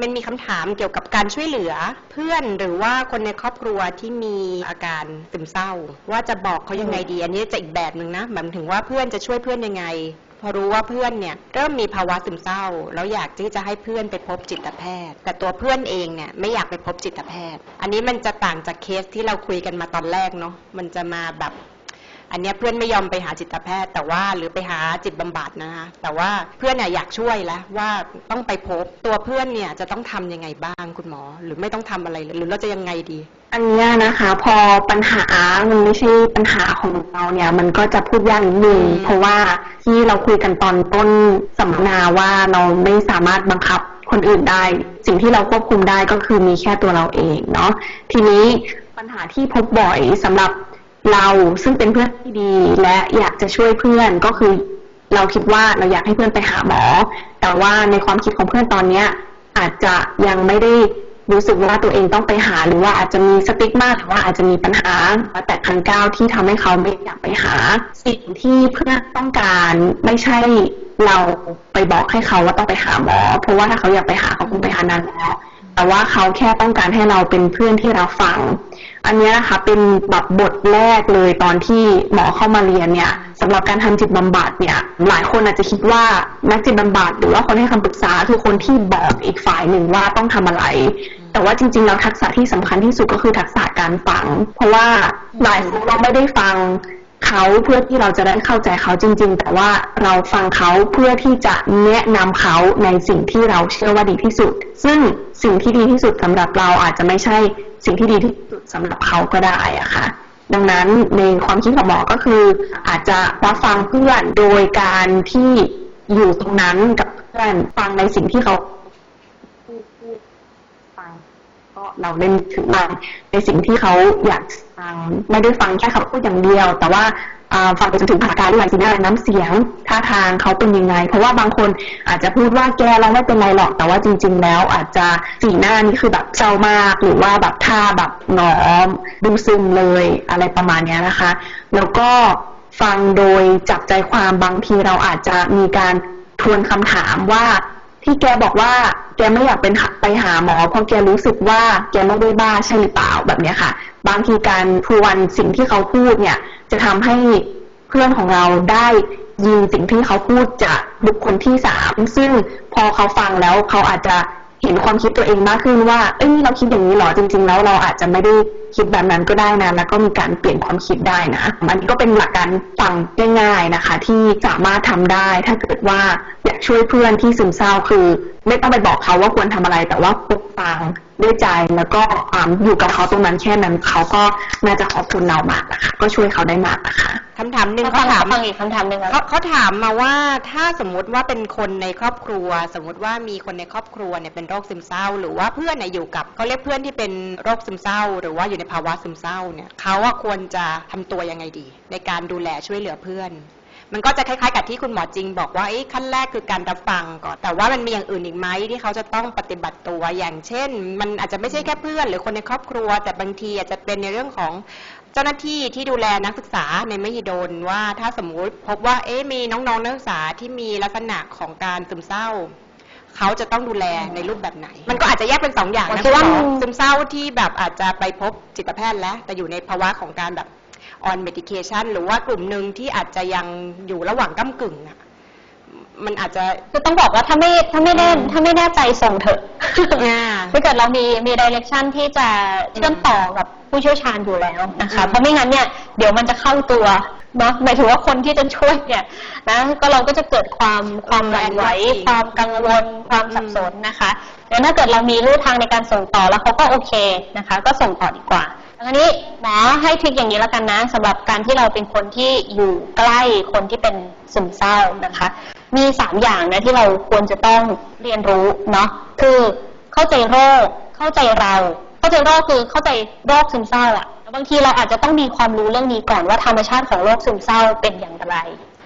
มันมีคำถามเกี่ยวกับการช่วยเหลือเพื่อนหรือว่าคนในครอบครัวที่มีอาการซึมเศร้า ว่าจะบอกเขายังไงดี อันนี้จะอีกแบบหนึ่งนะหมายถึงว่าเพื่อนจะช่วยเพื่อนยังไง พอรู้ว่าเพื่อนเนี่ยเริ่มมีภาวะซึมเศร้า แล้วอยากที่จะให้เพื่อนไปพบจิตแพทย์ แต่ตัวเพื่อนเองเนี่ยไม่อยากไปพบจิตแพทย์ อันนี้มันจะต่างจากเคสที่เราคุยกันมาตอนแรกเนาะมันจะมาแบบ อันเนี้ยเพื่อนไม่ยอมไปหาจิตแพทย์ แต่ว่าหรือไปหาจิตบำบัดนะคะแต่ว่าเพื่อนเนี่ยอยากช่วยแล้วว่าต้องไปพบตัวเพื่อนเนี่ยจะต้องทำยังไงบ้างคุณหมอ หรือไม่ต้องทำอะไรเลยหรือเราจะยังไงดี อันเนี้ยนะคะ พอปัญหามันไม่ใช่ปัญหาของเราเนี่ยมันก็จะพูดยากนิดนึงอืมเพราะว่าที่เราคุยกันตอนต้นสัมมนาว่าเราไม่สามารถบังคับคนอื่นได้ สิ่งที่เราควบคุมได้ก็คือมีแค่ตัวเราเองเนาะทีนี้ปัญหาที่พบบ่อยสำหรับ เราซึ่งเป็นเพื่อนที่ดีและอยากจะช่วยเพื่อนก็คือ เราคิดว่าเราอยากให้เพื่อนไปหาหมอ แต่ว่าในความคิดของเพื่อนตอนเนี้ย อาจจะยังไม่ได้รู้สึกว่าตัวเองต้องไปหาหรือว่าอาจจะมีสติ๊กมากหรือว่าอาจจะมีปัญหาแต่ทางก้าวที่ทำให้เขาไม่อยากไปหา สิ่งที่เพื่อนต้องการไม่ใช่เราไปบอกให้เขาว่าต้องไปหาหมอ เพราะว่าถ้าเขาอยากไปหาเขาคงไปหานานแล้ว แต่ว่าเขาแค่ต้องการให้เราเป็นเพื่อนที่รับฟัง อันนี้นะคะเป็นแบบบทแรกเลยตอนที่หมอเข้ามาเรียนเนี่ยสำหรับการทำจิตบำบัดเนี่ย หลายคนอาจจะคิดว่านักจิตบำบัดหรือว่าคนให้คำปรึกษาคือคนที่บอกอีกฝ่ายหนึ่งว่าต้องทำอะไร แต่ว่าจริงๆแล้วทักษะที่สำคัญที่สุดก็คือทักษะการฟัง เพราะว่าหลายครั้งเราไม่ได้ฟัง เขาเพื่อที่เราจะได้เข้าใจเขาจริง ๆ แต่ว่าเราฟังเขาเพื่อที่จะแนะนำเขาในสิ่งที่เราเชื่อว่าดีที่สุด ซึ่งสิ่งที่ดีที่สุดสำหรับเราอาจจะไม่ใช่สิ่งที่ดีที่สุดสำหรับเขาก็ได้อะค่ะ ดังนั้นในความคิดของหมอก็คือ อาจจะรับฟังเพื่อนโดยการที่อยู่ตรงนั้นกับเพื่อนฟังในสิ่งที่เขา ฟังก็ เราเล่นถึงมันในสิ่งที่เขาอยากฟังไม่ได้ฟังแค่เขาพูดอย่างเดียว แต่ว่าฟังไปจนถึงภาษาการด้วยสีหน้าน้ำเสียงท่าทางเขาเป็นยังไง เพราะว่าบางคนอาจจะพูดว่าแกเราไม่เป็นไรหรอก แต่ว่าจริง ๆ แล้วอาจจะสีหน้านี่คือแบบเศร้ามาก หรือว่าแบบท่าแบบหงอมดูซึมเลยอะไรประมาณนี้นะคะ แล้วก็ฟังโดยจับใจความบางทีเราอาจจะมีการทวนคำถามว่า ที่แกบอกว่าแกไม่อยากเป็นหาไปหาหมอเพราะแกรู้สึกว่าแกไม่ได้บ้าใช่หรือเปล่าแบบนี้ค่ะ บางทีการทวนสิ่งที่เขาพูดเนี่ย จะทำให้เพื่อนของเราได้ยินสิ่งที่เขาพูดจากบุคคลที่สามซึ่งพอเขาฟังแล้วเขาอาจจะ เห็นความคิดตัวเองมากขึ้นว่า เอ้ยเราคิดอย่างนี้หรอจริง ๆ แล้วเราอาจจะไม่ได้คิดแบบนั้นก็ได้นะแล้วก็มีการเปลี่ยนความคิดได้นะมันก็เป็นหลักการฟังง่ายๆนะคะ ที่สามารถทำได้ถ้าเกิดว่าอยากช่วยเพื่อนที่ซึมเศร้าคือ ไม่ต้องไปบอกเขาว่าควรทำอะไร แต่ว่าฟังด้วยใจแล้วก็อ่าอยู่กับเขาตรงนั้นแค่นั้นเขาก็น่าจะขอบคุณเรามากนะคะก็ช่วยเขาได้มากนะคะคำถามหนึ่งฟัเขางถามฟังอีกคำถามหนึ่งครับเขาเขาถามมาว่าถ้าสมมุติว่าเป็นคนในครอบครัว สมมุติว่ามีคนในครอบครัวเนี่ยเป็นโรคซึมเศร้า หรือว่าเพื่อนเนี่ยอยู่กับเขาเรียกเพื่อนที่เป็นโรคซึมเศร้า หรือว่าอยู่ในภาวะซึมเศร้าเนี่ยเขาว่าควรจะทำตัวยังไงดี ในการดูแลช่วยเหลือเพื่อน มันก็จะคล้ายๆ กับที่คุณหมอจริง บอกว่าเอ้ขั้นแรกคือการรับฟังก่อนแต่ว่ามันมีอย่างอื่นอีกไหมที่เขาจะต้องปฏิบัติตัวอย่างเช่น มันอาจจะไม่ใช่แค่เพื่อน หรือคนในครอบครัว แต่บางทีอาจจะเป็นในเรื่องของเจ้าหน้าที่ที่ดูแลนักศึกษาในมหิดลว่าถ้าสมมุติพบว่าเอ๊ะมีน้องๆนักศึกษาที่มีลักษณะของการซึมเศร้าเขาจะต้องดูแลในรูปแบบไหน มันก็อาจจะแยกเป็นสองอย่างผมนะคิดว่าคุณหมอซึมเศร้าที่แบบอาจจะไปพบจิตแพทย์แล้ว แต่อยู่ในภาวะของการแบบ on medication หรือว่ากลุ่มหนึ่งที่อาจจะยังอยู่ระหว่างก้ากึ่งอะมันอาจจะคือต้องบอกว่าถ้าไม่ถ้าไม่แน่อืมถ้าไม่แน่ใจส่งเถอะอ่าถ้าเกิดเรามีมีดิเรกชันที่จะเชื่อมต่อกับผู้เชี่ยวชาญอยู่แล้วนะคะอืมเพราะไม่งั้นเนี่ยเดี๋ยวมันจะเข้าตัวเนาะหมายถึงว่าคนที่จะช่วยเนี่ยนะก็เราก็จะเกิดความความหวั่นไหวความกังวลความสับสนนะคะแล้วถ้าเกิดเรามีรูทางในการส่งต่อแล้วเขาก็โอเคนะคะ ก็ส่งต่อดีกว่า อันนี้หมอให้ทริคอย่างนี้แล้วกันนะสำหรับการที่เราเป็นคนที่อยู่ใกล้คนที่เป็นซึมเศร้านะคะ มีสามอย่างนะที่เราควรจะต้องเรียนรู้เนาะคือเข้าใจโรค เข้าใจเรา เข้าใจโรคคือเข้าใจโรคซึมเศร้าอะบางทีเราอาจจะต้องมีความรู้เรื่องนี้ก่อนว่าธรรมชาติของโรคซึมเศร้าเป็นอย่างไร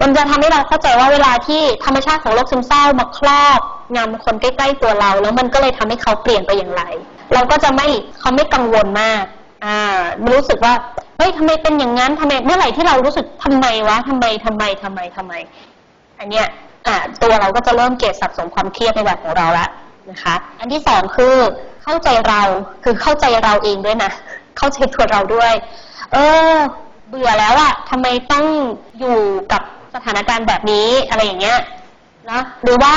มันจะทำให้เราเข้าใจว่าเวลาที่ธรรมชาติของโรคซึมเศร้ามาครอบงำคนใกล้ๆตัวเรา แล้วมันก็เลยทำให้เขาเปลี่ยนไปอย่างไร เราก็จะไม่เขาไม่กังวลมาก อ่ารู้สึกว่าเฮ้ยทำไมเป็นอย่างนั้นทำไมเมื่อไหร่ที่เรารู้สึกทำไมวะทำไมทำไมทำไมทำไม อันเนี้ยอ่าตัวเราก็จะเริ่มเก็บสะสมความเครียดในแบบของเราละนะคะ อันที่สองคือเข้าใจเราคือเข้าใจเราเองด้วยนะเข้าใจตัวเราด้วย เออ เบื่อแล้วอะทำไมต้องอยู่กับสถานการณ์แบบนี้อะไรอย่างเงี้ยนะหรือว่า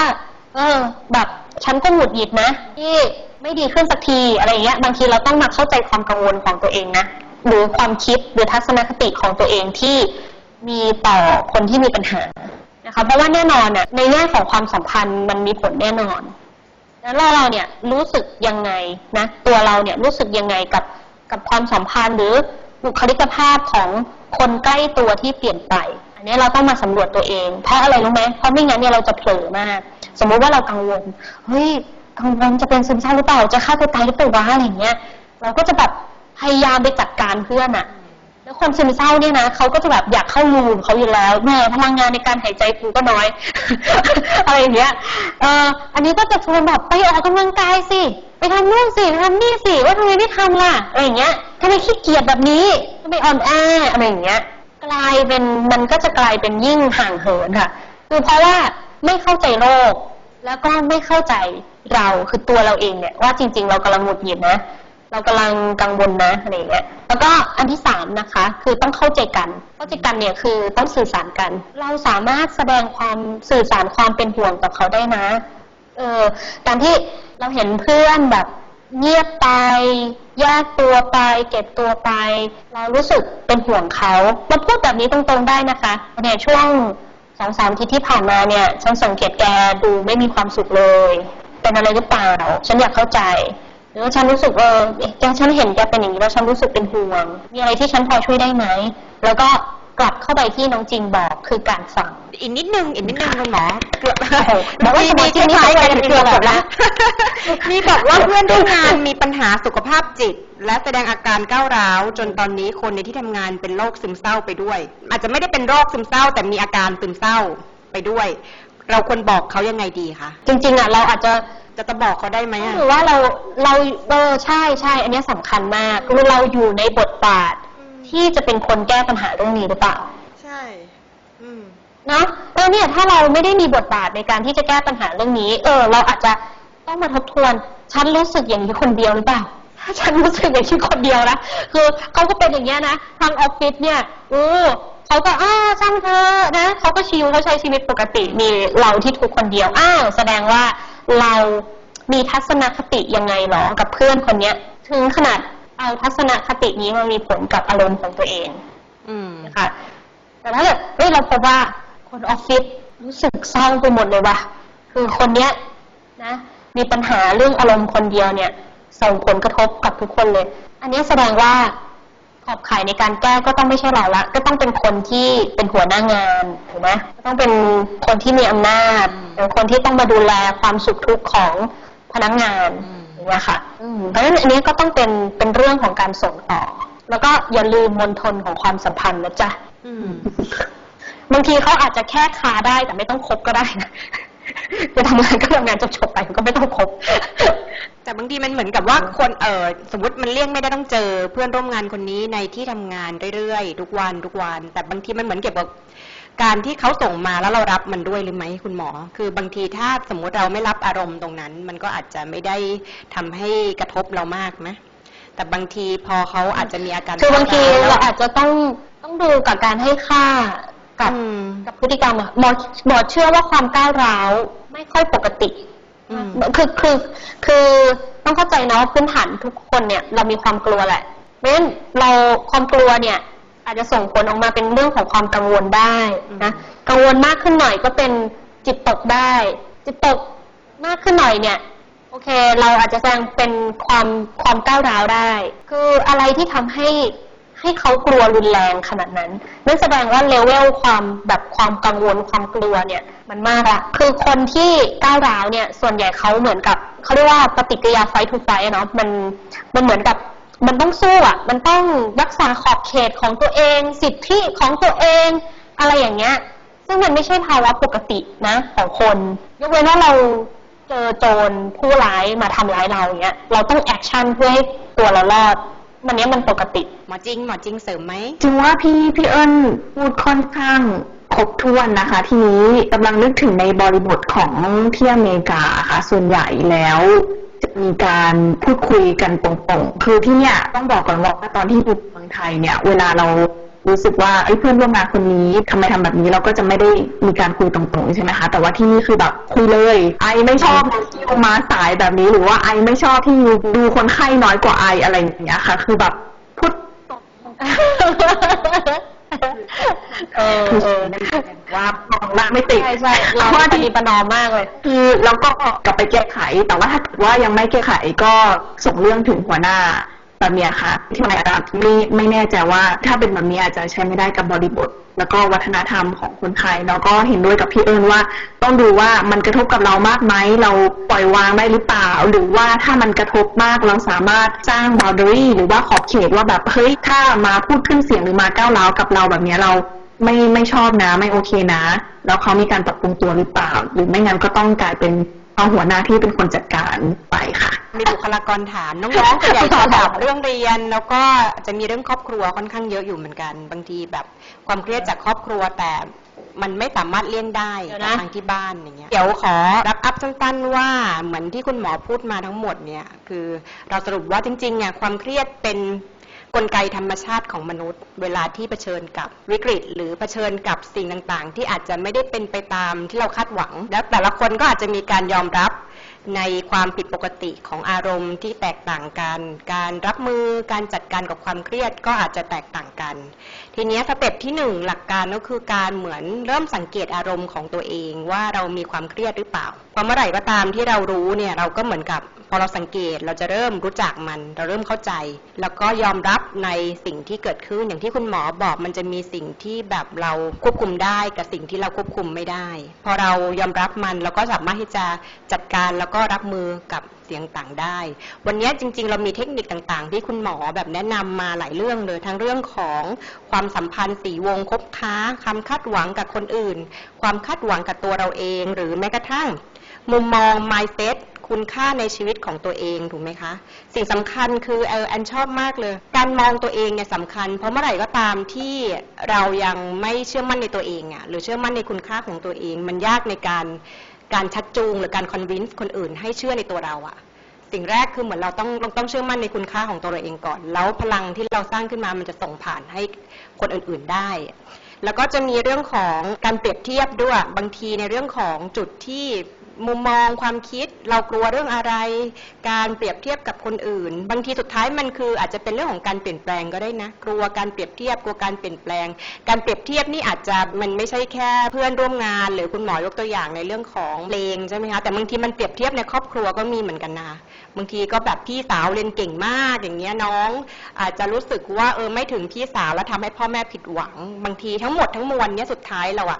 เออ แบบฉันก็หงุดหงิดนะที่ ไม่ดีขึ้นสักทีอะไรเงี้ย บางทีเราต้องมาเข้าใจความกังวลของตัวเองนะ หรือความคิดหรือทัศนคติของตัวเองที่มีต่อคนที่มีปัญหานะคะเพราะว่าแน่นอนน่ะในแง่ของความสัมพันธ์มันมีผลแน่นอนแล้วเราเนี่ยรู้สึกยังไงนะตัวเราเนี่ยรู้สึกยังไงกับกับความสัมพันธ์หรือบุคลิกภาพของคนใกล้ตัวที่เปลี่ยนไปอันนี้เราต้องมาสำรวจตัวเองเพราะอะไรรู้ไหมเพราะไม่งั้นเนี่ยเราจะเผลอมาก สมมุติว่าเรากังวลเฮ้ย กังวลจะเป็นซึมเศร้าหรือเปล่าจะฆ่าตัวตายหรือเปล่าวะอะไรเงี้ย เราก็จะแบบพยายามไปจัดการเพื่อนอะแล้วคนซึมเศร้าเนี่ยนะเขาก็จะแบบอยากเข้ารูมเขาอยู่แล้วแม่พลังงานในการหายใจกูก็น้อย อะไรอย่างเงี้ยเอออันนี้ก็จะชวนแบบไปออกกำลังกายสิไปทำนู่นสิทำนี่สิว่าทำไมไม่ทำล่ะอะไรอย่างเงี้ยทำไมขี้เกียจแบบนี้ทำไมอ่อนแออะไรอย่างเงี้ย กลายเป็นมันก็จะกลายเป็นยิ่งห่างเหินค่ะ คือเพราะว่าไม่เข้าใจโลก แล้วก็ไม่เข้าใจเราคือตัวเราเองเนี่ยว่าจริง ๆ เรากำลังหงุดหงิดนะ เรากำลังกังวลนะอะไรเงี้ยแล้วก็อันที่สามนะคะ คือต้องเข้าใจกัน เข้าใจกันเนี่ยคือต้องสื่อสารกัน เราสามารถแสดงความสื่อสารความเป็นห่วงกับเขาได้นะเออการที่เราเห็นเพื่อนแบบเงียบไปแยกตัวไป เก็บตัวไป เรารู้สึกเป็นห่วงเขามาพูดแบบนี้ตรงๆได้นะคะเนี่ยช่วง สองสามทิตที่ผ่านมาเนี่ยฉันสังเกตแกดูไม่มีความสุขเลยเป็นอะไรหรือเปล่า ฉันอยากเข้าใจหรือว่าฉันรู้สึกเออแกฉันเห็นแกเป็นอย่างนี้แล้วฉันรู้สึกเป็นห่วง มีอะไรที่ฉันพอช่วยได้ไหม แล้วก็ กลับเข้าไปที่น้องจริงบอกคือการฟังอีกนิดนึงอีกนิดนึงคุณหมอเกือบบอกว่ามีสมาธิมีนี่คล้ายๆกันใช้เกือบเวลาหมดแล้วมีบอกว่าเพื่อนร่วมงานมีปัญหาสุขภาพจิต และแสดงอาการก้าวร้าว จนตอนนี้คนในที่ทำงานเป็นโรคซึมเศร้าไปด้วย อาจจะไม่ได้เป็นโรคซึมเศร้า แต่มีอาการซึมเศร้าไปด้วย เราควรบอกเขายังไงดีคะจริงๆอะเราอาจจะจะจะบอกเขาได้ไหมอะหรือว่าเราเราเออใช่ใช่อันเนี้ยสำคัญมากคือเราอยู่ในบทบาท ที่จะเป็นคนแก้ปัญหาเรื่องนี้หรือเปล่า ใช่ อืมเนาะแล้วเนี่ยถ้าเราไม่ได้มีบทบาทในการที่จะแก้ปัญหาเรื่องนี้ เออ เราอาจจะต้องมาทบทวน ฉันรู้สึกอย่างนี้คนเดียวหรือเปล่าถ้าฉันรู้สึกอย่างนี้คนเดียวนะคือเขาก็เป็นอย่างเงี้ยนะทางออฟฟิศเนี่ยโอ้เขาก็อ้าช่างเธอะนะเขาก็ชิลเขาใช้ชีวิตปกติมีเราที่ทุกข์คนเดียวอ้าวแสดงว่าเรามีทัศนคติยังไงหรอกับเพื่อนคนเนี้ย ถึงขนาด เอาทัศนคตินี้มามีผลกับอารมณ์ของตัวเองอืมนะคะแต่ถ้าเกิดเฮ้ยเราพบว่าคนออฟฟิศรู้สึกเศร้าไปหมดเลยว่ะคือคนเนี้ยนะมีปัญหาเรื่องอารมณ์คนเดียวเนี่ย ส่งผลกระทบกับทุกคนเลย อันนี้แสดงว่าขอบข่ายในการแก้ก็ต้องไม่ใช่เราละก็ต้องเป็นคนที่เป็นหัวหน้างานถูกไหมก็ต้องเป็นคนที่มีอำนาจอืมเป็นคนที่ต้องมาดูแลความสุขทุกข์ของพนักงาน อืมอย่างเงี้ยค่ะอืมเพราะฉะนั้นอันนี้ก็ต้องเป็นเป็นเรื่องของการส่งต่อ แล้วก็อย่าลืมมนทนของความสัมพันธ์นะจ๊ะอืมบางทีเขาอาจจะแค่คาได้แต่ไม่ต้องคบก็ได้นะจะทำงานก็ทำงานจบๆไปก็ไม่ต้องคบ แต่บางทีมันเหมือนกับว่าคนเออสมมติมันเลี่ยงไม่ได้ต้องเจอ เพื่อนร่วมงานคนนี้ในที่ทำงานเรื่อยๆทุกวันทุกวัน แต่บางทีมันเหมือนเกี่ยวกับ การที่เขาส่งมาแล้วเรารับมันด้วยหรือไหมคุณหมอ คือบางทีถ้าสมมุติเราไม่รับอารมณ์ตรงนั้น มันก็อาจจะไม่ได้ทำให้กระทบเรามากไหมแต่บางทีพอเขาอาจจะมีอาการคือบางทีก้วเราร้วอาจจะต้องต้องดูกับการให้ค่ากับอืมกับพฤติกรรมอะหมอหมอเชื่อว่าความก้าวร้าวไม่ค่อยปกติอืมคือคือคือต้องเข้าใจนะว่าพื้นฐานทุกคนเนี่ย เรามีความกลัวแหละเพราะฉะนั้นเราความกลัวเนี่ย อาจจะส่งผลออกมาเป็นเรื่องของความกังวลได้นะกังวลมากขึ้นหน่อยก็เป็นจิตตกได้ จิตตกมากขึ้นหน่อยเนี่ยโอเค เราอาจจะแสดงเป็นความความก้าวร้าวได้ คืออะไรที่ทำให้ให้เขากลัวรุนแรงขนาดนั้นนั่นแสดงว่าเลเวลความแบบความกังวลความกลัวเนี่ย มันมากละคือคนที่ก้าวร้าวเนี่ย ส่วนใหญ่เขาเหมือนกับเขาเรียกว่าปฏิกิริยาไฟทูไฟเนาะมันมันเหมือนกับ มันต้องสู้อะ มันต้องรักษาขอบเขตของตัวเอง สิทธิของตัวเอง อะไรอย่างเงี้ย ซึ่งมันไม่ใช่ภาวะปกตินะของคน ยกเว้นว่าเราเจอโจรผู้ร้ายมาทำร้ายเราเงี้ย เราต้องแอคชั่นเพื่อให้ตัวเรารอดมันเนี้ยมันปกติ หมอจริง หมอจริงเสริมไหมจึงว่าพี่พี่เอิญพูดค่อนข้างครบถ้วนนะคะ ทีนี้กำลังนึกถึงในบริบทของที่อเมริกาค่ะ ส่วนใหญ่แล้ว จะมีการพูดคุยกันตรงๆ คือที่เนี่ยต้องบอกก่อนว่าตอนที่อยู่เมืองไทยเนี่ย เวลาเรารู้สึกว่าเอ้ยเพื่อนร่วมงานคนนี้ทำไมทำแบบนี้เราก็จะไม่ได้มีการคุยตรงๆใช่ไหมคะ แต่ว่าที่นี่คือแบบคุยเลย ไอไม่ชอบที่ยูมาสายแบบนี้ หรือว่าไอไม่ชอบที่ยูดูคนไข้น้อยกว่าไออะไรอย่างเงี้ยค่ะ คือแบบพูด เออคือเออว่ามองหน้าไม่ติดใช่ใช่เราเพราะว่าปที่ฏิประนอมมากเลย คือเราก็กลับไปแก้ไข แต่ว่าถ้าเกิดว่ายังไม่แก้ไขก็ส่งเรื่องถึงหัวหน้า แบบเนี้ยค่ะ ที่มันอาจจะไม่ไม่แน่ใจว่า ถ้าเป็นแบบนี้อาจจะใช้ไม่ได้กับบริบท แล้วก็วัฒนธรรมของคนไทยแล้วก็เห็นด้วยกับพี่เอิญว่า ต้องดูว่ามันกระทบกับเรามากไหมเราปล่อยวางได้หรือเปล่า หรือว่าถ้ามันกระทบมากเราสามารถสร้าง boundary หรือว่าขอบเขตว่าแบบเฮ้ยถ้ามาพูดขึ้นเสียงหรือมาก้าวร้าวกับเราแบบนี้เราไม่ไม่ชอบนะไม่โอเคนะ แล้วเขามีการปรับปรุงตัวหรือเปล่า หรือไม่งั้นก็ต้องกลายเป็น เอาหัวหน้าที่เป็นคนจัดการไปค่ะ มีบุคลากรฐานน้องๆส่วนใหญ่จะแบบเรื่องเรียน แล้วก็จะมีเรื่องครอบครัวค่อนข้างเยอะอยู่เหมือนกัน บางทีแบบความเครียดจากครอบครัวแต่มันไม่สามารถเลี่ยงได้เดี๋ยวกับนะทางที่บ้านอย่างเงี้ยเดี๋ยวขอรับอัพสั้นๆว่าเหมือนที่คุณหมอพูดมาทั้งหมดเนี่ยคือเราสรุปว่าจริงๆเนี่ยความเครียดเป็น กลไกธรรมชาติของมนุษย์ เวลาที่เผชิญกับวิกฤต หรือเผชิญกับสิ่งต่างๆ ที่อาจจะไม่ได้เป็นไปตามที่เราคาดหวัง แล้วแต่ละคนก็อาจจะมีการยอมรับ ในความผิดปกติของอารมณ์ที่แตกต่างกัน การรับมือการจัดการกับความเครียดก็อาจจะแตกต่างกัน ทีนี้สเต็ปที่หนึ่งหลักการก็คือการเหมือนเริ่มสังเกตอารมณ์ของตัวเองว่าเรามีความเครียดหรือเปล่าพอเมื่อไหร่ก็ตามที่เรารู้เนี่ยเราก็เหมือนกับพอเราสังเกตเราจะเริ่มรู้จักมัน เราเริ่มเข้าใจ แล้วก็ยอมรับในสิ่งที่เกิดขึ้นอย่างที่คุณหมอบอกมันจะมีสิ่งที่แบบเราควบคุมได้กับสิ่งที่เราควบคุมไม่ได้ พอเรายอมรับมันเราก็สามารถที่จะจัดการแล้วก็รับมือกับเสียงต่างได้ วันนี้จริง ๆ เรามีเทคนิคต่างๆ ที่คุณหมอแบบแนะนำมาหลายเรื่องเลยทั้งเรื่องของความสัมพันธ์สีวงคบค้าความคาดหวังกับคนอื่น ความคาดหวังกับตัวเราเอง หรือแม้กระทั่ง มุมมอง mindset คุณค่าในชีวิตของตัวเองถูกไหมคะ สิ่งสำคัญคือเออแอนชอบมากเลย การมองตัวเองเนี่ยสำคัญ เพราะเมื่อไหร่ก็ตามที่เรายังไม่เชื่อมั่นในตัวเองอะ่ะหรือเชื่อมั่นในคุณค่าของตัวเอง มันยากในการ การชักจูงหรือการคอนวินส์คนอื่นให้เชื่อในตัวเราอะสิ่งแรกคือเหมือนเราต้องเราต้องเชื่อมั่นในคุณค่าของตัวเราเองก่อน แล้วพลังที่เราสร้างขึ้นมามันจะส่งผ่านให้คนอื่นๆได้ แล้วก็จะมีเรื่องของการเปรียบเทียบด้วยบางทีในเรื่องของจุดที่ มุมมองความคิดเรากลัวเรื่องอะไร การเปรียบเทียบกับคนอื่น บางทีสุดท้ายมันคืออาจจะเป็นเรื่องของการเปลี่ยนแปลงก็ได้นะ กลัวการเปรียบเทียบกลัวการเปลี่ยนแปลง การเปรียบเทียบนี่อาจจะมันไม่ใช่แค่ เพื่อนร่วมงาน หรือคุณหมอยกตัวอย่างในเรื่องของเพลงใช่ไหมคะแต่บางทีมันเปรียบเทียบในครอบครัวก็มีเหมือนกันนะบางทีก็แบบพี่สาวเรียนเก่งมากอย่างเงี้ยน้อง อาจจะรู้สึกว่าเออไม่ถึงพี่สาวแล้วทำให้พ่อแม่ผิดหวัง บางทีทั้งหมดทั้งมวลเนี้ยสุดท้ายเราอะ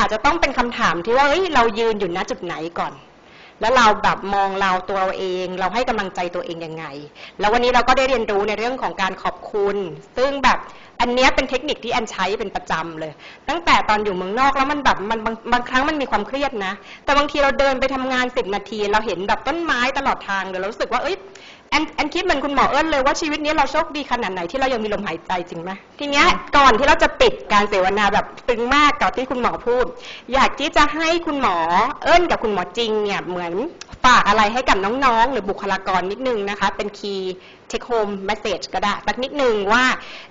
อาจจะต้องเป็นคำถามที่ว่าเฮ้ยเรายืนอยู่ณจุดไหนก่อน แล้วเราแบบมองเราตัวเราเอง เราให้กำลังใจตัวเองยังไง แล้ววันนี้เราก็ได้เรียนรู้ในเรื่องของการขอบคุณ ซึ่งแบบอันนี้เป็นเทคนิคที่แอนใช้เป็นประจำเลย ตั้งแต่ตอนอยู่เมืองนอกแล้วมันแบบมันบางบางครั้งมันมีความเครียดนะ แต่บางทีเราเดินไปทำงานสิบนาที เราเห็นแบบต้นไม้ตลอดทางเลยเรารู้สึกว่าเอ้ย แอนแอนคิดเหมือนคุณหมอเอิญเลยว่าชีวิตนี้เราโชคดีขนาดไหนที่เรายังมีลมหายใจจริงไหมทีเนี้ยก่อนที่เราจะปิดการเสวนาแบบตึงมากกับที่คุณหมอพูด อยากที่จะให้คุณหมอเอิญกับคุณหมอจริงเนี่ยเหมือนฝากอะไรให้กับน้องๆ หรือบุคลากรนิดนึงนะคะ เป็นคีย์ take home message ก็ได้สักนิดนึงว่า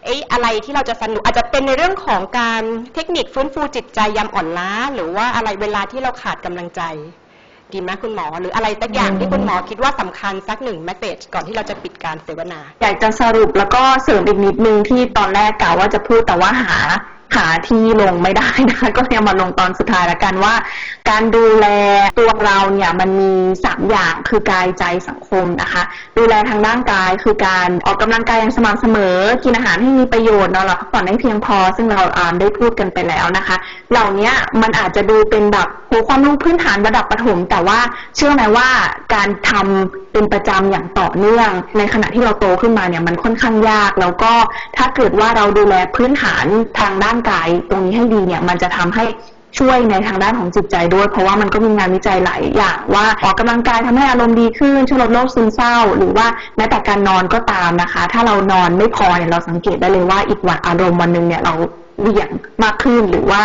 เอ๊ะอะไรที่เราจะสนุกอาจจะเป็นในเรื่องของการเทคนิคฟื้นฟูจิตใจยามอ่อนล้า หรือว่าอะไรเวลาที่เราขาดกำลังใจ ดีไหมคุณหมอหรืออะไรสักอย่างที่คุณหมอคิดว่าสำคัญสักหนึ่ง message ก่อนที่เราจะปิดการเสวนา อยากจะสรุปแล้วก็เสริมอีกนิดนึงที่ตอนแรกกล่าวว่าจะพูดแต่ว่าหา หาที่ลงไม่ได้นะ ก็เลยมาลงตอนสุดท้ายละกันว่า การดูแลตัวเราเนี่ยมันมีสามอย่างคือกายใจสังคมนะคะ ดูแลทางร่างกายคือการออกกำลังกายอย่างสม่ำเสมอ กินอาหารให้มีประโยชน์นอนหลับพักผ่อนให้เพียงพอ ซึ่งเราได้พูดกันไปแล้วนะคะ เหล่านี้มันอาจจะดูเป็นแบบโหความรู้พื้นฐานระดับประถม แต่ว่าเชื่อไหมว่าการทำเป็นประจำอย่างต่อเนื่อง ในขณะที่เราโตขึ้นมาเนี่ยมันค่อนข้างยาก แล้วก็ถ้าเกิดว่าเราดูแลพื้นฐานทางด้านางกายตรงนี้ให้ดีเนี่ยมันจะทำให้ช่วยในทางด้านของจิตใจด้วย เพราะว่ามันก็มีงานวิจัยหลายอย่างว่าออกกำลังกายทำให้อารมณ์ดีขึ้นช่วยลดโรคซึมเศร้า หรือว่าแม้แต่การนอนก็ตามนะคะ ถ้าเรานอนไม่พอเนี่ยเราสังเกตได้เลยว่าอีกวันอารมณ์วันหนึ่งเนี่ยเราเหวี่ยงมากขึ้นหรือว่า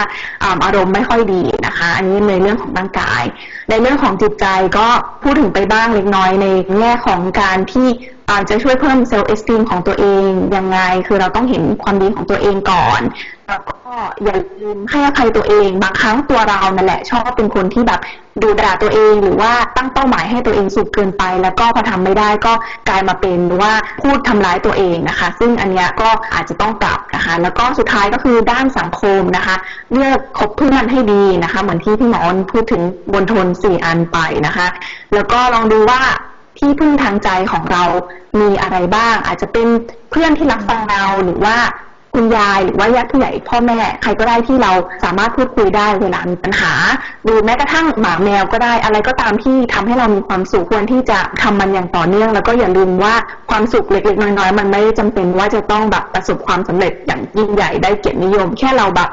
อารมณ์ไม่ค่อยดีนะคะ อันนี้ในเรื่องของร่างกาย ในเรื่องของจิตใจก็พูดถึงไปบ้างเล็กน้อยในแง่ของการที่อาจจะช่วยเพิ่มเซลล์เอสติมของตัวเองยังไง คือเราต้องเห็นความดีของตัวเองก่อน แล้วก็อย่าลืมให้อภัยตัวเอง บางครั้งตัวเรานั่นแหละ ชอบเป็นคนที่แบบดูด่าตัวเองหรือว่าตั้งเป้าหมายให้ตัวเองสูงเกินไป แล้วก็พอทำไม่ได้ก็กลายมาเป็นหรือว่าพูดทำร้ายตัวเองนะคะ ซึ่งอันเนี้ยก็อาจจะต้องปรับนะคะ แล้วก็สุดท้ายก็คือด้านสังคมนะคะ เลือกคบเพื่อนให้ดีนะคะ เหมือนที่พี่หมอนพูดถึงบนทนสี่อันไปนะคะ แล้วก็ลองดูว่า ที่พึ่งทางใจของเรามีอะไรบ้าง อาจจะเป็นเพื่อนที่รักฟังเราหรือว่า คุณยายหรือว่าญาติผู้ใหญ่พ่อแม่ ใครก็ได้ที่เราสามารถพูดคุยได้เวลามีปัญหา หรือแม้กระทั่งหมาแมวก็ได้อะไรก็ตามที่ทำให้เรามีความสุขควรที่จะทำมันอย่างต่อเนื่อง แล้วก็อย่าลืมว่าความสุขเล็กๆน้อยๆมันไม่จำเป็นว่าจะต้องแบบประสบความสำเร็จอย่างยิ่งใหญ่ได้เกียรตินิยม แค่เราแบบ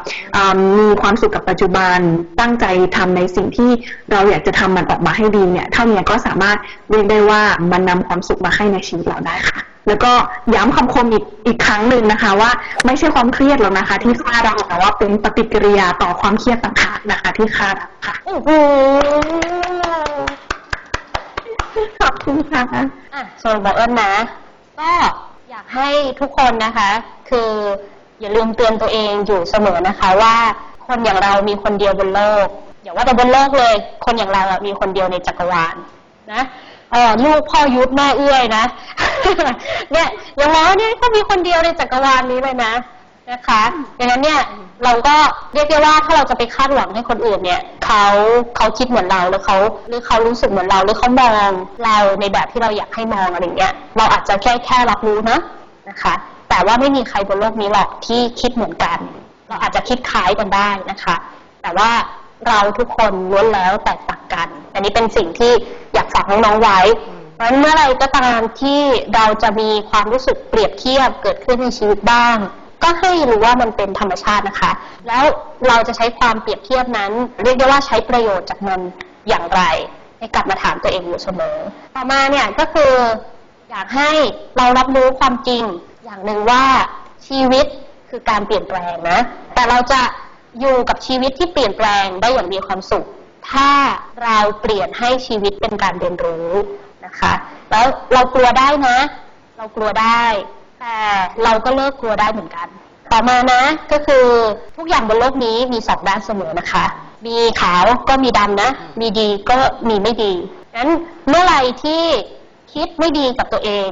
มีความสุขกับปัจจุบันตั้งใจทำในสิ่งที่เราอยากจะทำมันออกมาให้ดีเนี่ยเท่านี้ก็สามารถเรียกได้ว่ามันนำความสุขมาให้ในชีวิตเราได้ค่ะ แล้วก็ย้ำคำคมอีกอีกครั้งหนึ่งนะคะ ว่าไม่ใช่ความเครียดหรอกนะคะ ที่ฆ่าเราแต่ว่าเป็นปฏิกิริยาต่อความเครียดต่างหากนะคะ ที่ฆ่าเราค่ะโอ้โหขอบคุณค่ะอะส่วนบอกเอิญนะ ก็อยากให้ทุกคนนะคะ คืออย่าลืมเตือนตัวเองอยู่เสมอนะคะ ว่าคนอย่างเรามีคนเดียวบนโลกอย่าว่าแต่บนโลกเลย คนอย่างเราอะมีคนเดียวในจักรวาลนะ เออลูกพ่อยุทธแม่เอื้อยนะเนี่ยอย่างเราเนี่ยก็มีคนเดียวในจักรวาลนี้เลยนะนะคะดังนั้นเนี่ยเราก็เรียกได้ว่าถ้าเราจะไปคาดหวังให้คนอื่นเนี่ยเขาเขาคิดเหมือนเราหรือเขาหรือเขารู้สึกเหมือนเราหรือเขามองเราในแบบที่เราอยากให้มองอะไรเงี้ยเราอาจจะแค่แค่รับรู้นะนะคะ แต่ว่าไม่มีใครบนโลกนี้หรอกที่คิดเหมือนกัน เราอาจจะคิดคล้ายกันได้นะคะ แต่ว่าเราทุกคนล้วนแล้วแตกต่างกัน อันนี้เป็นสิ่งที่ ฝากน้องๆไว้เพราะฉะนั้นเมื่อไรก็ตามที่เราจะมีความรู้สึกเปรียบเทียบเกิดขึ้นในชีวิตบ้าง ก็ให้รู้ว่ามันเป็นธรรมชาตินะคะ แล้วเราจะใช้ความเปรียบเทียบนั้น เรียกได้ว่าใช้ประโยชน์จากมันอย่างไร ให้กลับมาถามตัวเองอยู่เสมอ ต่อมาเนี่ยก็คืออยากให้เรารับรู้ความจริง อย่างหนึ่งว่าชีวิตคือการเปลี่ยนแปลงนะ แต่เราจะอยู่กับชีวิตที่เปลี่ยนแปลงได้อย่างมีความสุข ถ้าเราเปลี่ยนให้ชีวิตเป็นการเรียนรู้นะคะ แล้วเรากลัวได้นะ เรากลัวได้แต่เราก็เลิกกลัวได้เหมือนกัน ต่อมานะก็คือทุกอย่างบนโลกนี้มีสองด้านเสมอนะคะ มีขาวก็มีดำนะ มีดีก็มีไม่ดีงั้นเมื่อไหร่ที่คิดไม่ดีกับตัวเอง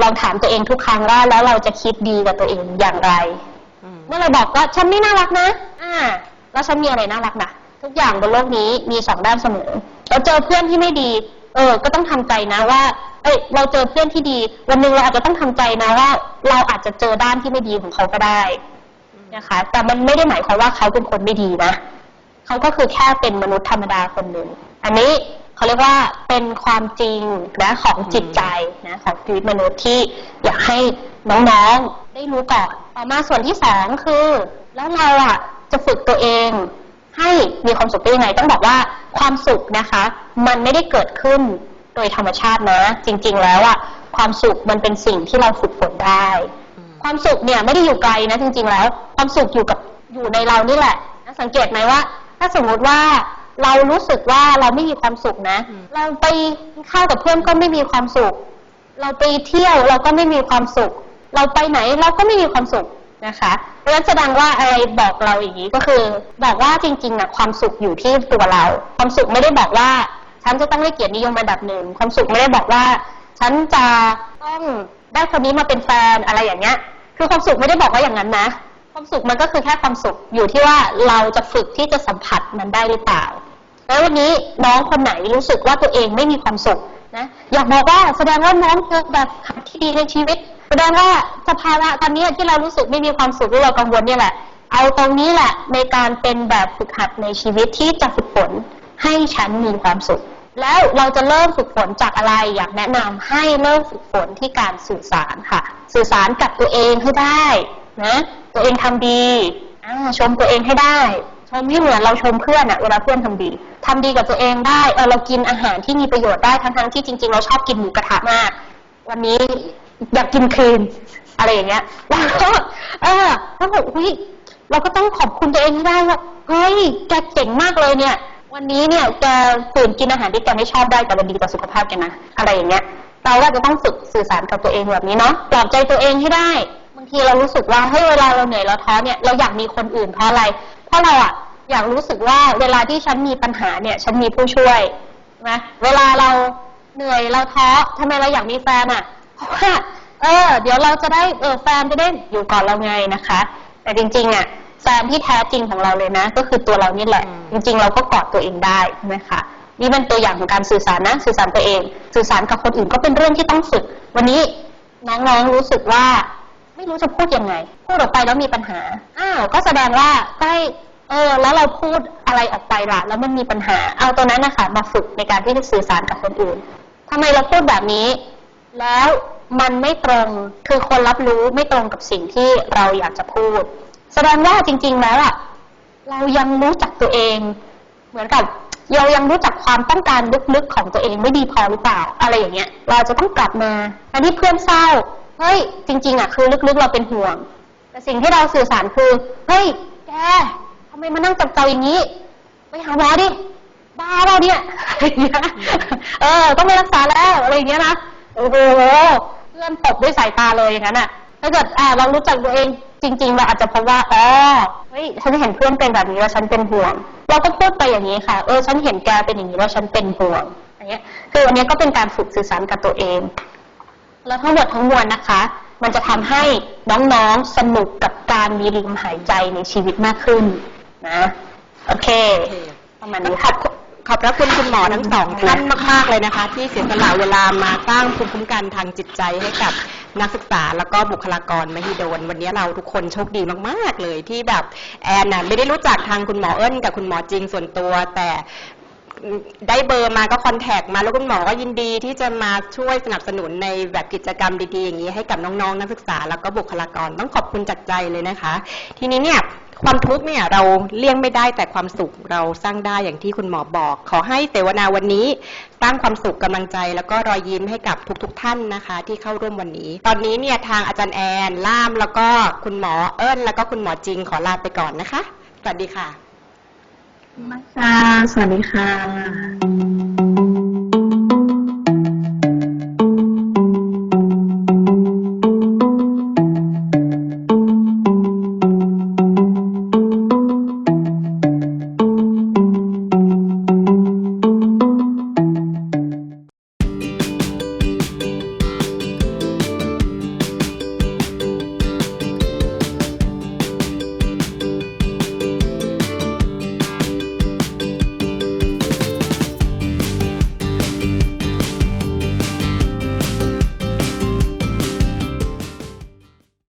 ลองถามตัวเองทุกครั้งว่าแล้วเราจะคิดดีกับตัวเองอย่างไรอืมเมื่อเราบอกว่าฉันไม่น่ารักนะ อ่า แล้วฉันมีอะไรน่ารักนะ ทุกอย่างบนโลกนี้มีสองด้านเสมอ เราเจอเพื่อนที่ไม่ดี เออ ก็ต้องทำใจนะว่า เอ้ย เราเจอเพื่อนที่ดี วันหนึ่งเราอาจจะต้องทำใจนะว่า เราอาจจะเจอด้านที่ไม่ดีของเขาก็ได้นะคะ แต่มันไม่ได้หมายความว่าเขาเป็นคนไม่ดีนะ เขาก็คือแค่เป็นมนุษย์ธรรมดาคนหนึ่ง อันนี้เขาเรียกว่าเป็นความจริงนะของจิตใจนะของชีวิตมนุษย์ที่อยากให้น้องๆได้รู้ก่อน ต่อมาส่วนที่สองคือ แล้วเราอะจะฝึกตัวเอง ให้มีความสุขได้ยังไง ต้องบอกว่าความสุขนะคะ มันไม่ได้เกิดขึ้นโดยธรรมชาตินะ จริง ๆ แล้วอะความสุขมันเป็นสิ่งที่เราฝึกฝนได้ ความสุขเนี่ยไม่ได้อยู่ไกลนะ จริง ๆ แล้ว ความสุขอยู่กับอยู่ในเรานี่แหละนะสังเกตไหมว่า ถ้าสมมุติว่าเรารู้สึกว่าเราไม่มีความสุขนะอืมเราไปกินข้าวกับเพื่อนก็ไม่มีความสุข เราไปเที่ยวเราก็ไม่มีความสุข เราไปไหนเราก็ไม่มีความสุข นะคะ เพราะฉะนั้นแสดงว่าอะไรบอกเราอย่างนี้ก็คือ บอกว่าจริงๆนะความสุขอยู่ที่ตัวเรา ความสุขไม่ได้บอกว่า ฉันจะต้องได้เกียรตินิยมอันดับหนึ่ง ความสุขไม่ได้บอกว่า ฉันจะต้องได้คนนี้มาเป็นแฟนอะไรอย่างเงี้ย คือความสุขไม่ได้บอกว่าอย่างนั้นนะ ความสุขมันก็คือแค่ความสุขอยู่ที่ว่าเราจะฝึกที่จะสัมผัสมันได้หรือเปล่า แล้ววันนี้น้องคนไหนรู้สึกว่าตัวเองไม่มีความสุขนะ อยากบอกว่าแสดงว่าน้องเจอแบบขัดที่ดีในชีวิต แสดงว่าสภาวะตอนนี้ที่เรารู้สึกไม่มีความสุขที่เรากังวลเนี่ยแหละ เอาตรงนี้แหละในการเป็นแบบฝึกหัดในชีวิตที่จะฝึกฝนให้ฉันมีความสุข แล้วเราจะเริ่มฝึกฝนจากอะไรอยากแนะนำให้เริ่มฝึกฝนที่การสื่อสารค่ะ สื่อสารกับตัวเองให้ได้นะตัวเองทำดีชมตัวเองให้ได้ ชมที่เหมือนเราชมเพื่อนอะเวลาเพื่อนทำดีทำดีกับตัวเองได้เออเรากินอาหารที่มีประโยชน์ได้ทั้งๆที่จริง ๆ เราชอบกินหมูกระทะมาก วันนี้ อยากกินคลีนอะไรอย่างเงี้ยแล้วก็เออถ้าบอกอุ้ยเราก็ต้องขอบคุณตัวเองให้ได้ว่าเฮ้ยแกเก่งมากเลยเนี่ย วันนี้เนี่ยแกฝืนกินอาหารที่แกไม่ชอบได้แต่มันดีต่อสุขภาพแกนะอะไรอย่างเงี้ยเราก็จะต้องฝึกสื่อสารกับตัวเองแบบนี้เนาะปลอบใจตัวเองให้ได้ บางทีเรารู้สึกว่าเฮ้ยเวลาเราเหนื่อยเราท้อเนี่ยเราอยากมีคนอื่นเพราะอะไรเพราะเราอะอยากรู้สึกว่าเวลาที่ฉันมีปัญหาเนี่ย ฉันมีผู้ช่วยนะเวลาเราเหนื่อยเราท้อทำไมเราอยากมีแฟนอะ ราะว่าเออ เดี๋ยวเราจะได้เออแฟนจะได้อยู่ก่อนเราไงนะคะ แต่จริงๆอะแฟนที่แท้จริงของเราเลยนะ ก็คือตัวเรานี่แหละอืจมริง ๆ เราก็กอดตัวเองได้นะคะนี่เป็นตัวอย่างของการสื่อสารนะสื่อสารตัวเอง สื่อสารกับคนอื่นก็เป็นเรื่องที่ต้องฝึก วันนี้น้องๆรู้สึกว่า ไม่รู้จะพูดยังไงพูดออกไปแล้วมีปัญหาอ้าวก็แสดงว่าใกล้เออแล้วเราพูดอะไรออกไปล่ะแล้วมันมีปัญหา เอาตัวนั้นนะคะมาฝึกในการที่จะสื่อสารกับคนอื่นทำไมเราพูดแบบนี้ แล้ว มันไม่ตรงคือคนรับรู้ไม่ตรงกับสิ่งที่เราอยากจะพูด แสดงว่าจริง ๆ แล้วอะเรายังรู้จักตัวเอง เหมือนกับเรายังรู้จักความต้องการลึกๆของตัวเองไม่ดีพอหรือเปล่า อะไรอย่างเงี้ย เราจะต้องกลับมาอันที่เพื่อนเศร้าเฮ้ยจริง ๆอะคือลึกๆเราเป็นห่วง แต่สิ่งที่เราสื่อสารคือเฮ้ยแกทำไมมานั่งจับเจ้าอย่างนี้ไปหาหมอดิบ้าเราเนี่ยเงี้ยเออต้องไปรักษาแล้วอะไรอย่างเงี้ยนะโอ้โห เพื่อนตบด้วยสายตาเลยอย่างนั้นอะ ถ้าเกิดอ่าเรารู้จักตัวเองจริงๆเราอาจจะพบว่าอ๋อเฮ้ยฉันเห็นเพื่อนเป็นแบบนี้แล้วฉันเป็นห่วง เราก็พูดไปอย่างนี้ค่ะ เออฉันเห็นแกเป็นอย่างนี้แล้วฉันเป็นห่วงอย่างเงี้ยคืออันนี้ก็เป็นการฝึกสื่อสารกับตัวเอง แล้วทั้งหมดทั้งมวลนะคะ มันจะทำให้น้องๆสนุกกับการมีลมหายใจในชีวิตมากขึ้นนะ โอเค ประมาณนี้ค่ะ ขอบพระคุณคุณหมอทั้งสองท่านมาก ๆ เลยนะคะ ที่เสียสละเวลามาสร้างภูมิคุ้มกันทางจิตใจให้กับนักศึกษาแล้วก็บุคลากรมหิดล วันนี้เราทุกคนโชคดีมาก ๆ เลยที่แบบแอนน่ะไม่ได้รู้จักทางคุณหมอเอิญกับคุณหมอจริงส่วนตัว แต่ได้เบอร์มาก็คอนแทคมาแล้วคุณหมอก็ยินดีที่จะมาช่วยสนับสนุนในแบบกิจกรรมดี ๆ อย่างนี้ให้กับน้อง ๆ นักศึกษาแล้วก็บุคลากรต้องขอบคุณจากใจเลยนะคะ ทีนี้เนี่ย ความทุกข์เนี่ยเราเลี่ยงไม่ได้แต่ความสุขเราสร้างได้อย่างที่คุณหมอบอก ขอให้เสวนาวันนี้สร้างความสุขกำลังใจ แล้วก็รอยยิ้มให้กับทุกๆทท่านนะคะ ที่เข้าร่วมวันนี้ ตอนนี้เนี่ยทางอาจารย์แอนล่ามแล้วก็คุณหมอเอิญแล้วก็คุณหมอจริงขอลาไปก่อนนะคะ สวัสดีค่ะค่ะสวัสดีค่ะ